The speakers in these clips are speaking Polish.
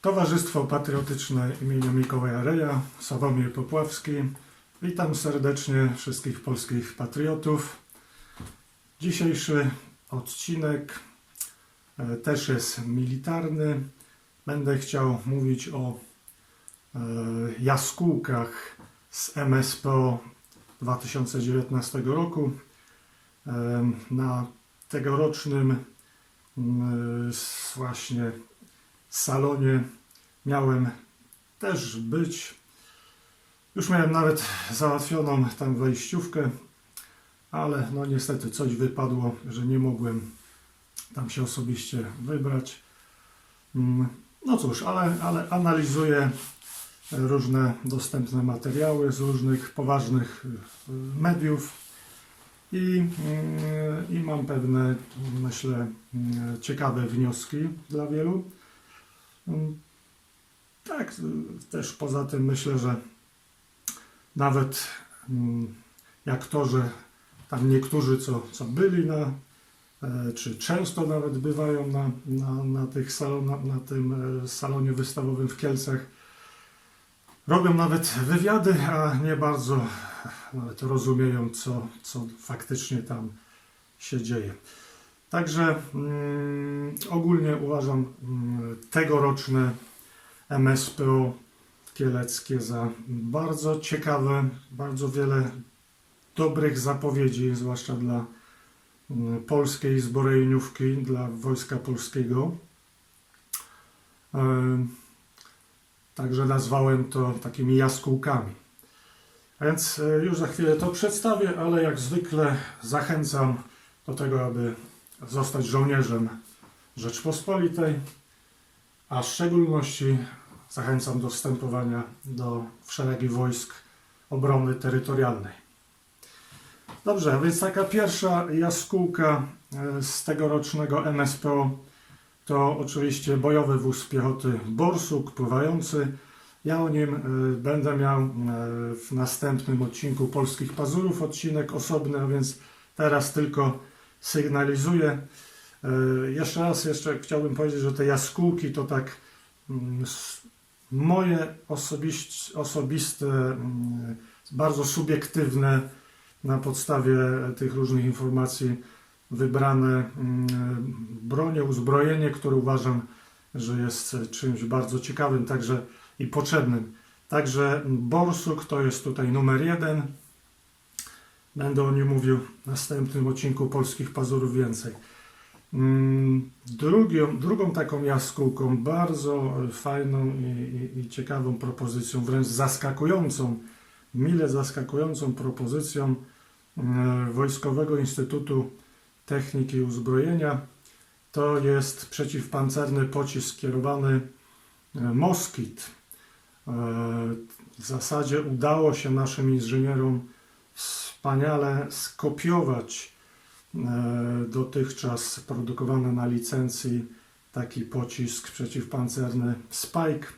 Towarzystwo Patriotyczne imienia Mikołaja Reja, Sławomir Popławski. Witam serdecznie wszystkich polskich patriotów. Dzisiejszy odcinek e, też jest militarny. Będę chciał mówić o e, jaskółkach z MSPO 2019 roku. E, Na tegorocznym mm, właśnie salonie miałem też być. Już miałem nawet załatwioną tam wejściówkę, ale no niestety coś wypadło, że nie mogłem tam się osobiście wybrać. Mm, No cóż, ale, ale analizuję różne dostępne materiały z różnych poważnych y, mediów i, mm, i mam pewne, myślę, mm, ciekawe wnioski dla wielu. Mm, Tak, też poza tym myślę, że nawet mm, jak to, że tam niektórzy, co, co byli na, e, czy często nawet bywają na, na, na, tych salon, na, na tym e, salonie wystawowym w Kielcach, robią nawet wywiady, a nie bardzo nawet rozumieją, co, co faktycznie tam się dzieje. Także mm, ogólnie uważam mm, tegoroczne MSPO kieleckie za bardzo ciekawe, bardzo wiele dobrych zapowiedzi, zwłaszcza dla mm, polskiej zbrojeniówki, dla Wojska Polskiego. Em, Także nazwałem to takimi jaskółkami. Więc e, już za chwilę to przedstawię, ale jak zwykle zachęcam do tego, aby zostać żołnierzem Rzeczpospolitej, a w szczególności zachęcam do wstępowania do w szeregi wojsk obrony terytorialnej. Dobrze, a więc taka pierwsza jaskółka e, z tegorocznego MSPO to oczywiście bojowy wóz piechoty Borsuk pływający. Ja o nim e, będę miał e, w następnym odcinku Polskich Pazurów odcinek osobny, a więc teraz tylko sygnalizuję. E, Jeszcze raz jeszcze chciałbym powiedzieć, że te jaskółki to tak mm, moje osobiste, mm, bardzo subiektywne na podstawie tych różnych informacji wybrane mm, bronie, uzbrojenie, które uważam, że jest czymś bardzo ciekawym także i potrzebnym. Także Borsuk to jest tutaj numer jeden. Będę o nim mówił w następnym odcinku Polskich Pazurów więcej. Mm, Drugią, drugą taką jaskółką, bardzo fajną i, i, i ciekawą propozycją, wręcz zaskakującą, mile zaskakującą propozycją mm, Wojskowego Instytutu Techniki i Uzbrojenia, to jest przeciwpancerny pocisk kierowany e, Moskit. E, W zasadzie udało się naszym inżynierom wspaniale skopiować e, dotychczas produkowany na licencji taki pocisk przeciwpancerny Spike.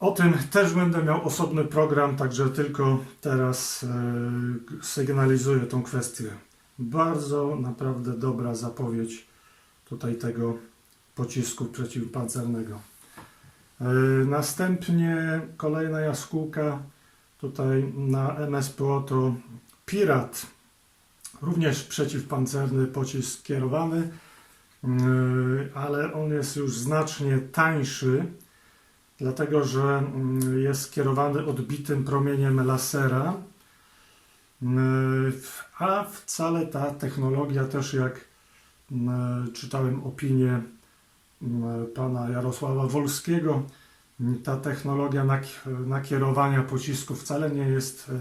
O tym też będę miał osobny program, także tylko teraz e, sygnalizuję tą kwestię. Bardzo naprawdę dobra zapowiedź tutaj tego pocisku przeciwpancernego. E, Następnie kolejna jaskółka tutaj na MSPO to Pirat. Również przeciwpancerny pocisk kierowany, yy, ale on jest już znacznie tańszy, dlatego że mm, jest kierowany odbitym promieniem lasera, Yy, a wcale ta technologia też jak czytałem opinię pana Jarosława Wolskiego, ta technologia nak- nakierowania pocisku wcale nie jest e,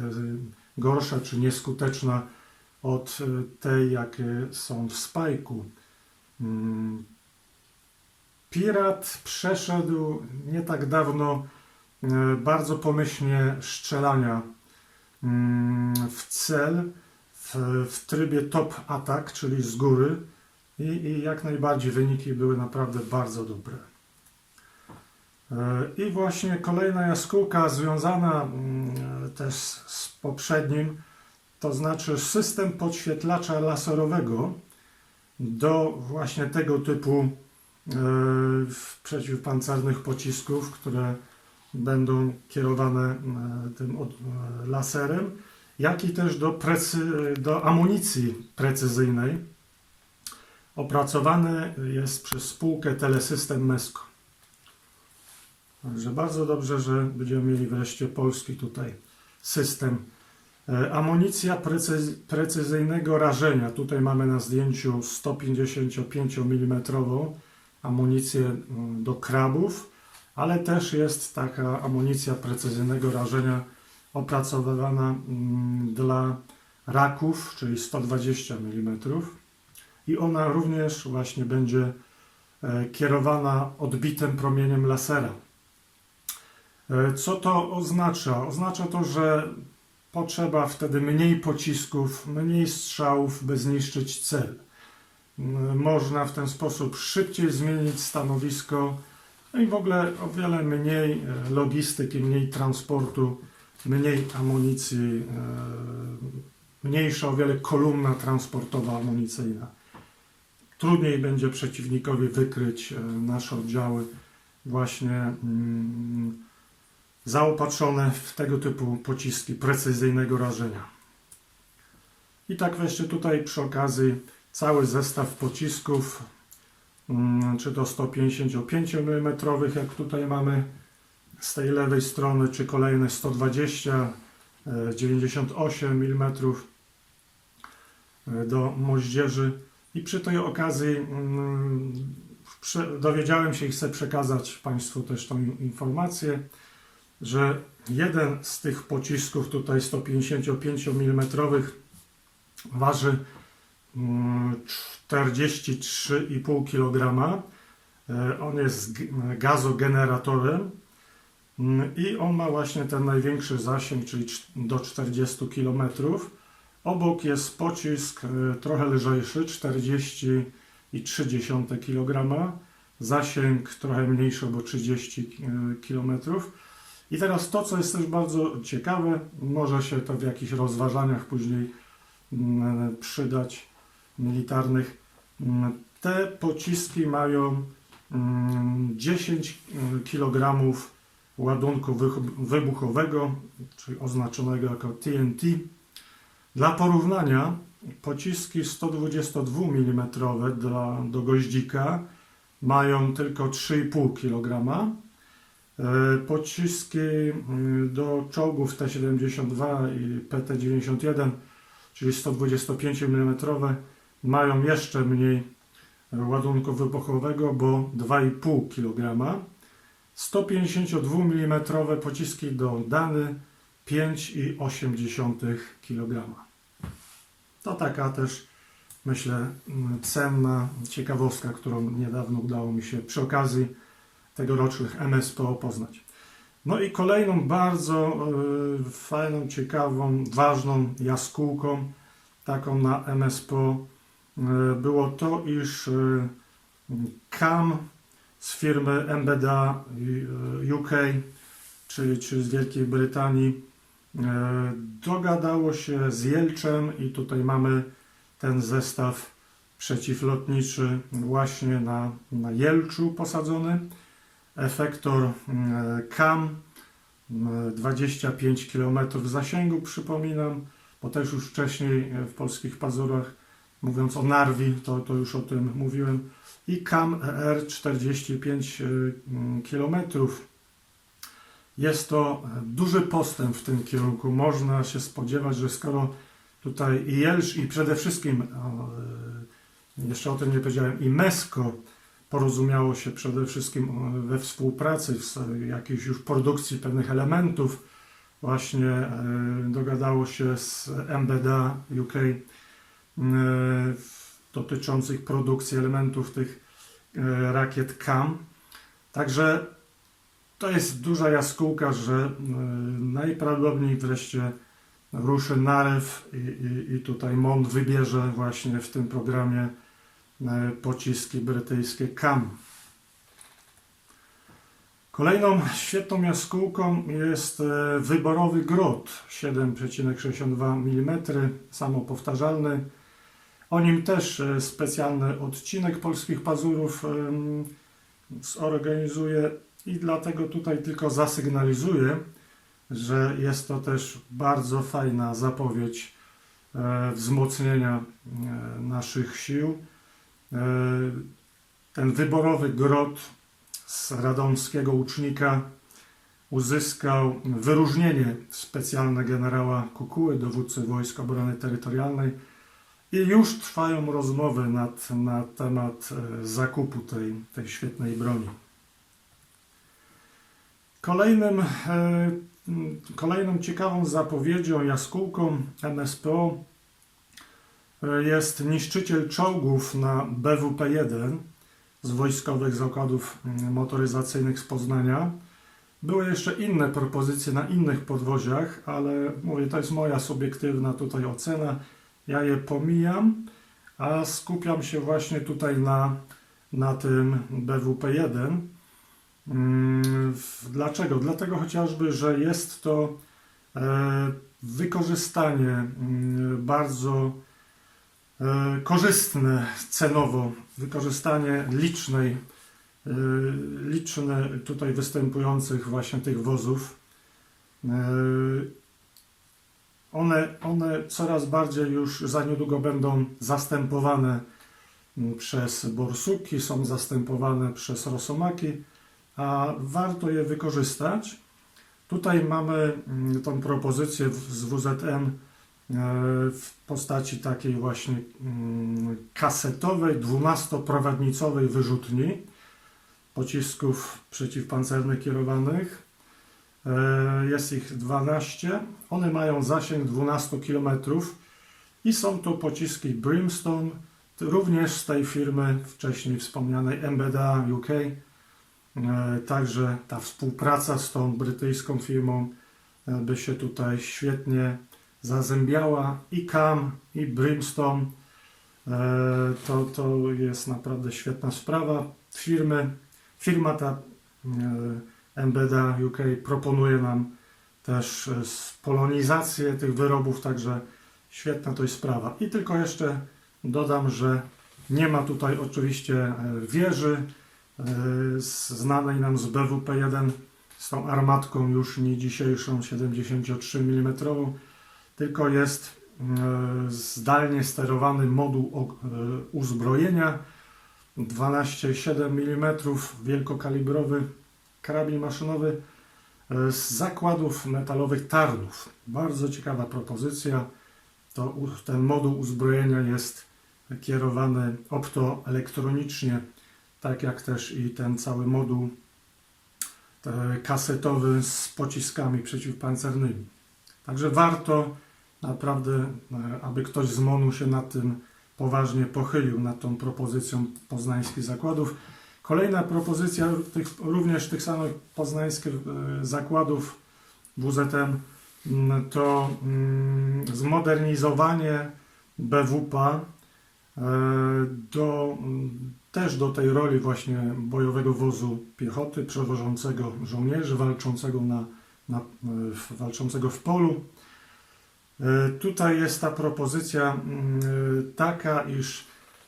gorsza czy nieskuteczna od e, tej, jakie są w Spajku. Mm, Pirat przeszedł nie tak dawno e, bardzo pomyślnie strzelania mm, w cel w, w trybie top attack, czyli z góry i, i jak najbardziej wyniki były naprawdę bardzo dobre. E, I właśnie kolejna jaskółka związana mm, też z poprzednim, to znaczy system podświetlacza laserowego do właśnie tego typu e, przeciwpancernych pocisków, które będą kierowane e, tym laserem, jak i też do, precy, do amunicji precyzyjnej. Opracowany jest przez spółkę Telesystem Mesko. Także bardzo dobrze, że będziemy mieli wreszcie polski tutaj system. E, Amunicja precyz, precyzyjnego rażenia. Tutaj mamy na zdjęciu 155 mm amunicję do krabów, ale też jest taka amunicja precyzyjnego rażenia opracowywana mm, dla raków, czyli 120 mm. I ona również właśnie będzie e, kierowana odbitym promieniem lasera. E, Co to oznacza? Oznacza to, że potrzeba wtedy mniej pocisków, mniej strzałów, by zniszczyć cel. M, Można w ten sposób szybciej zmienić stanowisko no i w ogóle o wiele mniej e, logistyki, mniej transportu, mniej amunicji, e, mniejsza o wiele kolumna transportowa amunicyjna. Trudniej będzie przeciwnikowi wykryć e, nasze oddziały właśnie mm, zaopatrzone w tego typu pociski precyzyjnego rażenia. I tak wreszcie tutaj przy okazji cały zestaw pocisków, mm, czy to 155 mm, jak tutaj mamy z tej lewej strony, czy kolejne 120, e, 98 mm do moździerzy. I przy tej okazji mm, dowiedziałem się i chcę przekazać Państwu też tą informację, że jeden z tych pocisków tutaj 155 mm waży mm, 43,5 kg. E, On jest gazogeneratorem mm, i on ma właśnie ten największy zasięg, czyli cz- do 40 km. Obok jest pocisk e, trochę lżejszy, 40,3 kg. Zasięg trochę mniejszy, bo 30 km. I teraz to, co jest też bardzo ciekawe, może się to w jakichś rozważaniach później mm, przydać militarnych. Mm, Te pociski mają mm, 10 kg ładunku wybuchowego, czyli oznaczonego jako TNT. Dla porównania pociski 122 mm dla, do goździka mają tylko 3,5 kg. E, Pociski mm, do czołgów T-72 i PT-91, czyli 125 mm, mają jeszcze mniej ładunku wybuchowego, bo 2,5 kg. 152 mm pociski do Dany 5,8 kg. To taka też, myślę, mm, cenna ciekawostka, którą niedawno udało mi się przy okazji tegorocznych MSPO poznać. No i kolejną bardzo e, fajną, ciekawą, ważną jaskółką, taką na MSPO, e, było to, iż e, CAM z firmy MBDA e, UK, czyli, czyli z Wielkiej Brytanii, e, dogadało się z Jelczem i tutaj mamy ten zestaw przeciwlotniczy właśnie na, na Jelczu posadzony efektor CAM mm, 25 km zasięgu, przypominam, bo też już wcześniej e, w polskich pazurach, mówiąc o Narwi, to, to już o tym mówiłem, i CAM ER 45 km. Jest to e, duży postęp w tym kierunku. Można się spodziewać, że skoro tutaj i Jelcz i przede wszystkim, e, jeszcze o tym nie powiedziałem, i MESCO porozumiało się przede wszystkim we współpracy, w jakiejś już produkcji pewnych elementów. Właśnie e, dogadało się z MBDA UK e, dotyczących produkcji elementów tych e, rakiet CAM. Także to jest duża jaskółka, że najprawdopodobniej wreszcie ruszy narew i, i, i tutaj MON wybierze właśnie w tym programie pociski brytyjskie CAM. Kolejną świetną jaskółką jest e, wyborowy grot 7,62 mm, samopowtarzalny. O nim też e, specjalny odcinek Polskich Pazurów zorganizuję i dlatego tutaj tylko zasygnalizuję, że jest to też bardzo fajna zapowiedź e, wzmocnienia naszych sił. E, ten wyborowy grot z radomskiego łucznika uzyskał wyróżnienie specjalne generała Kukuły, dowódcy Wojsk Obrony Terytorialnej i już trwają rozmowy nad, na temat e, zakupu tej, tej świetnej broni. Kolejnym, e, kolejną ciekawą zapowiedzią, jaskółką MSPO jest niszczyciel czołgów na BWP-1 z wojskowych zakładów m, motoryzacyjnych z Poznania. Były jeszcze inne propozycje na innych podwoziach, ale mówię, to jest moja subiektywna tutaj ocena. Ja je pomijam, a skupiam się właśnie tutaj na, na tym BWP1. Mm, Dlaczego? Dlatego chociażby, że jest to e, wykorzystanie mm, bardzo e, korzystne cenowo, wykorzystanie licznej, e, liczne tutaj występujących właśnie tych wozów. E, One, one coraz bardziej już za niedługo będą zastępowane mm, przez borsuki, są zastępowane przez rosomaki, a warto je wykorzystać. Tutaj mamy mm, tą propozycję z WZM e, w postaci takiej właśnie mm, kasetowej, 12-prowadnicowej wyrzutni pocisków przeciwpancernych kierowanych. E, Jest ich 12. One mają zasięg 12 km i są to pociski Brimstone, również z tej firmy wcześniej wspomnianej MBDA UK. E, Także ta współpraca z tą brytyjską firmą e, by się tutaj świetnie zazębiała. I CAM, i Brimstone e, to, to jest naprawdę świetna sprawa. Firmy, firma ta e, MBDA UK proponuje nam też e, spolonizację tych wyrobów, także świetna to jest sprawa. I tylko jeszcze dodam, że nie ma tutaj oczywiście e, wieży znanej nam z BWP-1 z tą armatką już nie dzisiejszą 73 mm, tylko jest e, zdalnie sterowany moduł e, uzbrojenia 12,7 mm wielkokalibrowy karabin maszynowy e, z zakładów metalowych Tarnów. Bardzo ciekawa propozycja. To, ten moduł uzbrojenia jest kierowany optoelektronicznie, tak jak też i ten cały moduł kasetowy z pociskami przeciwpancernymi. Także warto naprawdę, e, aby ktoś z MONU się nad tym poważnie pochylił, nad tą propozycją poznańskich zakładów. Kolejna propozycja tych, również tych samych poznańskich e, zakładów WZM mm, to mm, zmodernizowanie BWP e, do, mm, też do tej roli właśnie bojowego wozu piechoty przewożącego żołnierzy walczącego, na, na, w- walczącego w polu. E, Tutaj jest ta propozycja mm, e, taka, iż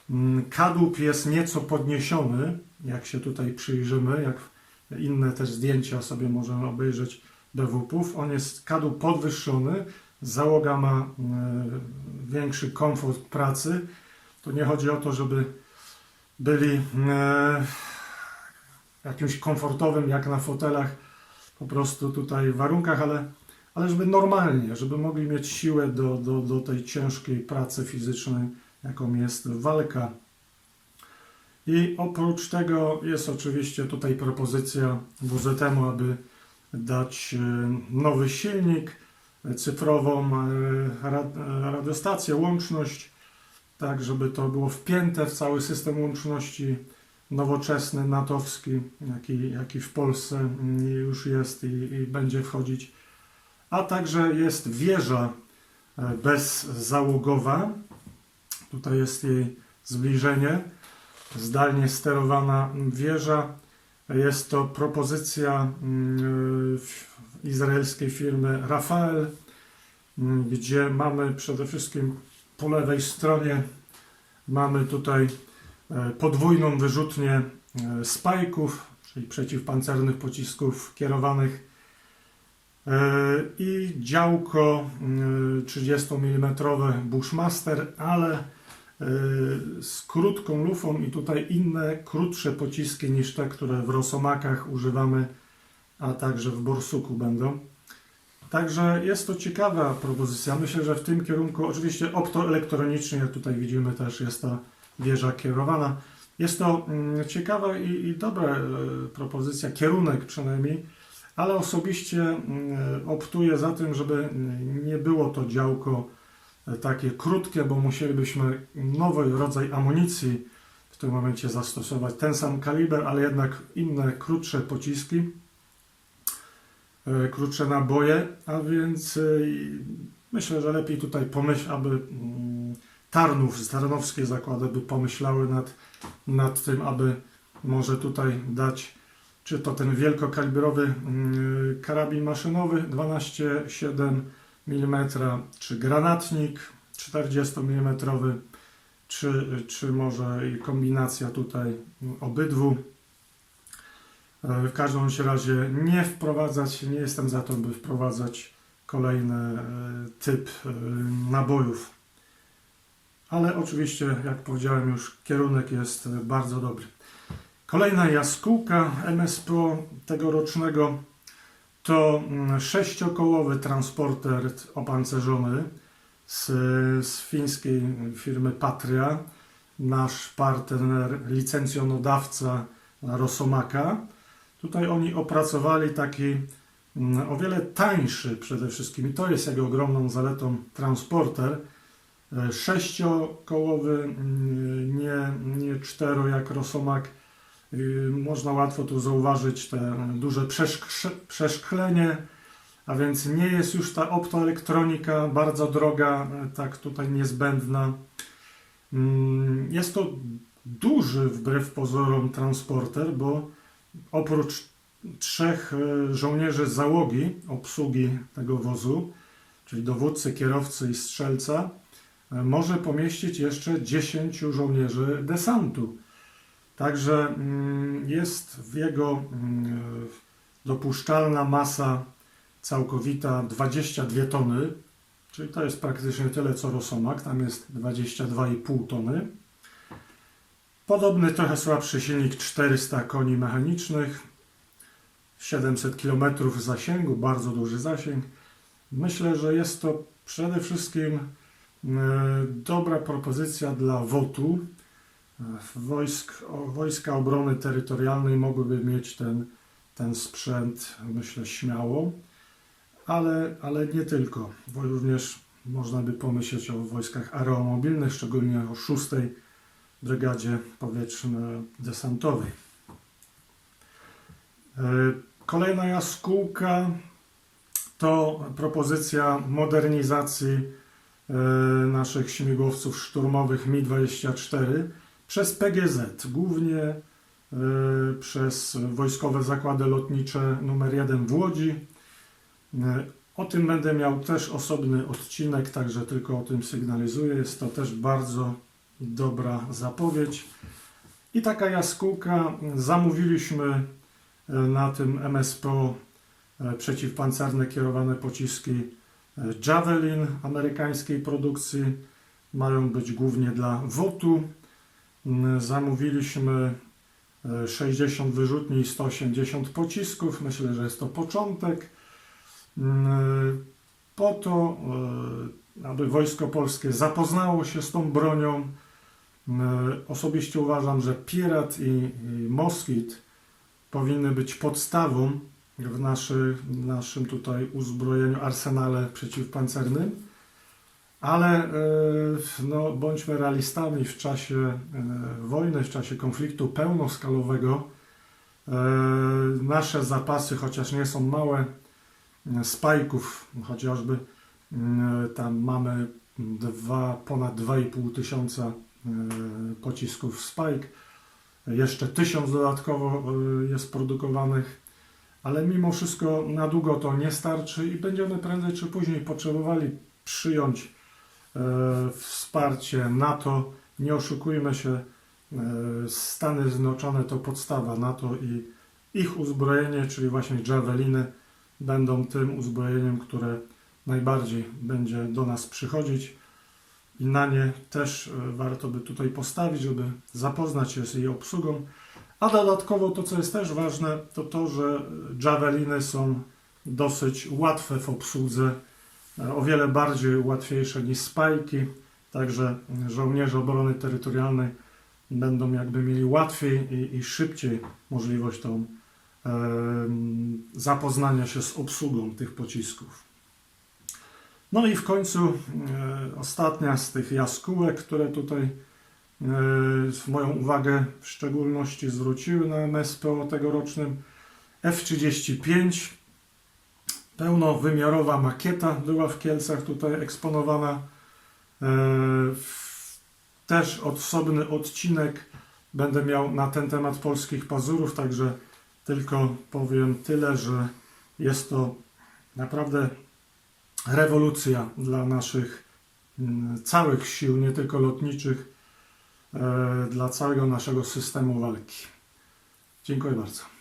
mm, kadłub jest nieco podniesiony, jak się tutaj przyjrzymy, jak inne też zdjęcia sobie możemy obejrzeć BWP-ów. On jest kadłub podwyższony, załoga ma e, większy komfort pracy. To nie chodzi o to, żeby byli e, jakimś komfortowym, jak na fotelach, po prostu tutaj warunkach, ale ale żeby normalnie, żeby mogli mieć siłę do, do, do tej ciężkiej pracy fizycznej, jaką jest walka. I oprócz tego jest oczywiście tutaj propozycja WZM-u, aby dać e, nowy silnik, e, cyfrową e, radiostację, łączność, tak żeby to było wpięte w cały system łączności nowoczesny, natowski, jaki, jaki w Polsce mm, już jest i, i będzie wchodzić a także jest wieża e, bezzałogowa. Tutaj jest jej zbliżenie. Zdalnie sterowana wieża. Jest to propozycja mm, izraelskiej firmy Rafael, mm, gdzie mamy przede wszystkim po lewej stronie mamy tutaj podwójną wyrzutnię e, spajków, czyli przeciwpancernych pocisków kierowanych e, i działko e, 30 mm Bushmaster, ale e, z krótką lufą i tutaj inne, krótsze pociski niż te, które w Rosomakach używamy, a także w Borsuku będą. Także jest to ciekawa propozycja. Myślę, że w tym kierunku, oczywiście optoelektronicznie, tutaj widzimy też jest ta wieża kierowana. Jest to mm, ciekawa i, i dobra e, propozycja, kierunek przynajmniej, ale osobiście mm, optuję za tym, żeby mm, nie było to działko e, takie krótkie, bo musielibyśmy nowy rodzaj amunicji w tym momencie zastosować. Ten sam kaliber, ale jednak inne, krótsze pociski e, krótsze naboje, a więc myślę, że lepiej tutaj pomyśl, aby Tarnów, Tarnowskie zakłady by pomyślały nad, nad tym, aby może tutaj dać czy to ten wielkokalibrowy mm, karabin maszynowy 12,7 mm, czy granatnik 40 mm, czy, czy może kombinacja tutaj obydwu. E, W każdym razie nie wprowadzać, nie jestem za to, by wprowadzać kolejny e, typ e, nabojów. Ale oczywiście, jak powiedziałem już, kierunek jest bardzo dobry. Kolejna jaskółka MSPO tegorocznego to mm, sześciokołowy transporter opancerzony z, z fińskiej firmy Patria. Nasz partner, licencjonodawca Rosomaka. Tutaj oni opracowali taki mm, o wiele tańszy przede wszystkim i to jest jego ogromną zaletą transporter. E, Sześciokołowy, mm, nie, nie cztero jak Rosomak. Y, Można łatwo tu zauważyć te duże przeszklenie, a więc nie jest już ta optoelektronika bardzo droga, e, tak tutaj niezbędna. Mm, Jest to duży wbrew pozorom transporter, bo oprócz trzech e, żołnierzy załogi, obsługi tego wozu, czyli dowódcy, kierowcy i strzelca, e, może pomieścić jeszcze 10 żołnierzy desantu. Także mm, jest w jego mm, dopuszczalna masa całkowita 22 tony, czyli to jest praktycznie tyle co Rosomak, tam jest 22,5 tony. Podobny, trochę słabszy silnik 400 koni mechanicznych, 700 km zasięgu, bardzo duży zasięg. Myślę, że jest to przede wszystkim e, dobra propozycja dla WOT-u. E, Wojsk, wojska Obrony Terytorialnej mogłyby mieć ten, ten sprzęt, myślę, śmiało, ale, ale nie tylko, bo również można by pomyśleć o wojskach aeromobilnych, szczególnie o 6 Brygadzie Powietrzno-Desantowej. E, Kolejna jaskółka to propozycja modernizacji e, naszych śmigłowców szturmowych Mi-24 przez PGZ, głównie e, przez Wojskowe Zakłady Lotnicze nr 1 w Łodzi. E, O tym będę miał też osobny odcinek, także tylko o tym sygnalizuję. Jest to też bardzo dobra zapowiedź. I taka jaskółka zamówiliśmy e, na tym MSPO e, przeciwpancerne kierowane pociski e, Javelin amerykańskiej produkcji. Mają być głównie dla WOT-u. Mm, Zamówiliśmy e, 60 wyrzutni i 180 pocisków. Myślę, że jest to początek. Mm, Po to, e, aby Wojsko Polskie zapoznało się z tą bronią. Mm, Osobiście uważam, że Pirat i Moskit powinny być podstawą w naszy, naszym tutaj uzbrojeniu, arsenale przeciwpancernym. Ale e, no, bądźmy realistami w czasie e, wojny, w czasie konfliktu pełnoskalowego. e, Nasze zapasy, chociaż nie są małe, spajków, chociażby tam mamy dwa, ponad 2,5 tysiąca pocisków Spike. Jeszcze tysiąc dodatkowo jest produkowanych, ale mimo wszystko na długo to nie starczy i będziemy prędzej czy później potrzebowali przyjąć e, wsparcie NATO. Nie oszukujmy się, E, Stany Zjednoczone to podstawa NATO i ich uzbrojenie, czyli właśnie Javeliny, będą tym uzbrojeniem, które najbardziej będzie do nas przychodzić i na nie też e, warto by tutaj postawić, żeby zapoznać się z jej obsługą. A dodatkowo to, co jest też ważne, to to, że Javeliny są dosyć łatwe w obsłudze, e, o wiele bardziej łatwiejsze niż spajki, także żołnierze obrony terytorialnej będą jakby mieli łatwiej i, i szybciej możliwość tą em, zapoznania się z obsługą tych pocisków. No i w końcu e, ostatnia z tych jaskółek, które tutaj e, moją uwagę w szczególności zwróciły na MSPO tegorocznym F-35. Pełnowymiarowa makieta była w Kielcach tutaj eksponowana. E, Też osobny odcinek będę miał na ten temat polskich pazurów, także tylko powiem tyle, że jest to naprawdę rewolucja dla naszych mm, całych sił, nie tylko lotniczych, e, dla całego naszego systemu walki. Dziękuję bardzo.